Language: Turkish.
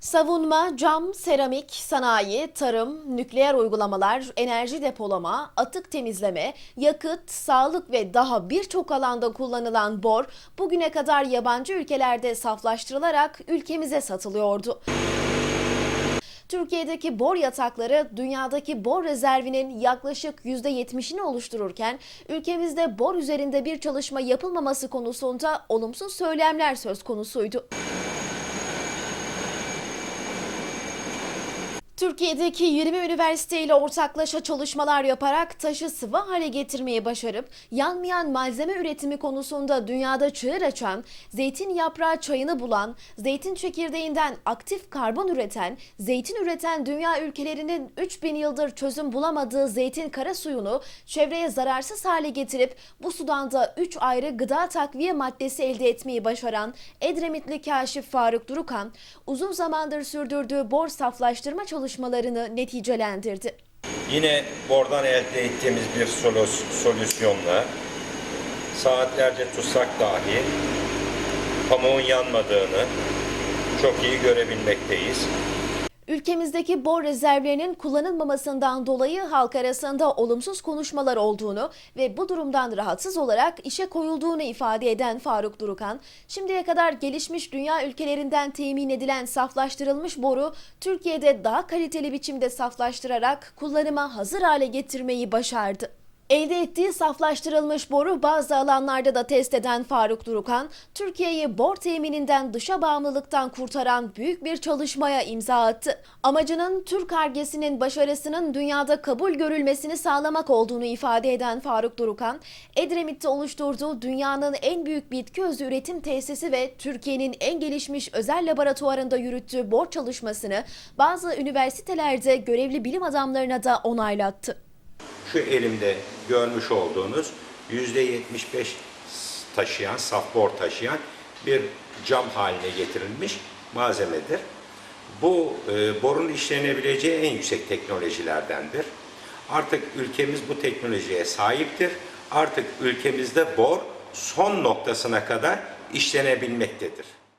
Savunma, cam, seramik, sanayi, tarım, nükleer uygulamalar, enerji depolama, atık temizleme, yakıt, sağlık ve daha birçok alanda kullanılan bor bugüne kadar yabancı ülkelerde saflaştırılarak ülkemize satılıyordu. Türkiye'deki bor yatakları dünyadaki bor rezervinin yaklaşık %70'ini oluştururken ülkemizde bor üzerinde bir çalışma yapılmaması konusunda olumsuz söylemler söz konusuydu. Türkiye'deki 20 üniversite ile ortaklaşa çalışmalar yaparak taşı sıvı hale getirmeyi başarıp yanmayan malzeme üretimi konusunda dünyada çığır açan, zeytin yaprağı çayını bulan, zeytin çekirdeğinden aktif karbon üreten, zeytin üreten dünya ülkelerinin 3000 yıldır çözüm bulamadığı zeytin kara suyunu çevreye zararsız hale getirip bu sudan da 3 ayrı gıda takviye maddesi elde etmeyi başaran Edremitli kaşif Faruk Durukan, uzun zamandır sürdürdüğü bor saflaştırma çalışmalarını neticelendirdi. Yine bordan elde ettiğimiz bir solüsyonla saatlerce tutsak dahi pamuğun yanmadığını çok iyi görebilmekteyiz. Ülkemizdeki bor rezervlerinin kullanılmamasından dolayı halk arasında olumsuz konuşmalar olduğunu ve bu durumdan rahatsız olarak işe koyulduğunu ifade eden Faruk Durukan, şimdiye kadar gelişmiş dünya ülkelerinden temin edilen saflaştırılmış boru Türkiye'de daha kaliteli biçimde saflaştırarak kullanıma hazır hale getirmeyi başardı. Elde ettiği saflaştırılmış boru bazı alanlarda da test eden Faruk Durukan, Türkiye'yi bor temininden dışa bağımlılıktan kurtaran büyük bir çalışmaya imza attı. Amacının Türk argesinin başarısının dünyada kabul görülmesini sağlamak olduğunu ifade eden Faruk Durukan, Edremit'te oluşturduğu dünyanın en büyük bitki özü üretim tesisi ve Türkiye'nin en gelişmiş özel laboratuvarında yürüttüğü bor çalışmasını bazı üniversitelerde görevli bilim adamlarına da onaylattı. Şu elimde görmüş olduğunuz %75 taşıyan, saf bor taşıyan bir cam haline getirilmiş malzemedir. Bu e, borun işlenebileceği en yüksek teknolojilerdendir. Artık ülkemiz bu teknolojiye sahiptir. Artık ülkemizde bor son noktasına kadar işlenebilmektedir.